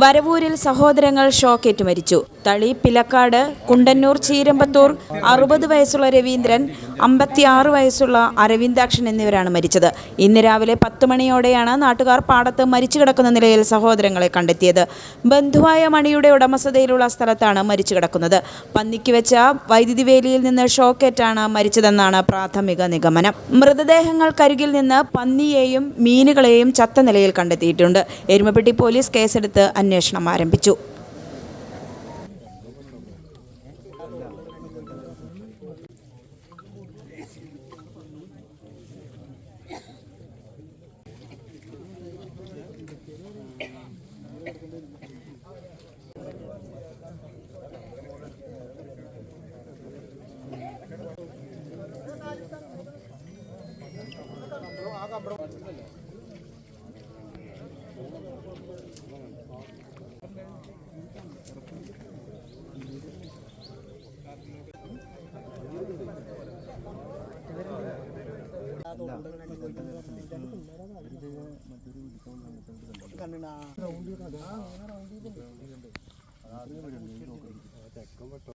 വരവൂരിൽ സഹോദരങ്ങൾ ഷോക്കേറ്റ് മരിച്ചു. തളി പിലക്കാട് കുണ്ടന്നൂർ ചീരമ്പത്തൂർ അറുപത് വയസ്സുള്ള രവീന്ദ്രൻ അമ്പത്തിയാറ് വയസ്സുള്ള അരവിന്ദാക്ഷൻ എന്നിവരാണ് മരിച്ചത്. ഇന്ന് രാവിലെ പത്ത് മണിയോടെയാണ് നാട്ടുകാർ പാടത്ത് മരിച്ചു കിടക്കുന്ന നിലയിൽ സഹോദരങ്ങളെ കണ്ടെത്തിയത്. ബന്ധുവായ മണിയുടെ ഉടമസ്ഥതയിലുള്ള സ്ഥലത്താണ് മരിച്ചു കിടക്കുന്നത്. പന്നിക്ക് വെച്ച വൈദ്യുതി വേലിയിൽ നിന്ന് ഷോക്കേറ്റാണ് മരിച്ചതെന്നാണ് പ്രാഥമിക നിഗമനം. മൃതദേഹങ്ങൾ മൃതദേഹങ്ങൾക്കരികിൽ നിന്ന് പന്നിയെയും മീനുകളെയും ചത്ത നിലയിൽ കണ്ടെത്തിയിട്ടുണ്ട്. എരുമപ്പെട്ടി പോലീസ് കേസെടുത്ത് അന്വേഷണം ആരംഭിച്ചു. ബ്രോ കണ്ടിട്ടുണ്ടോ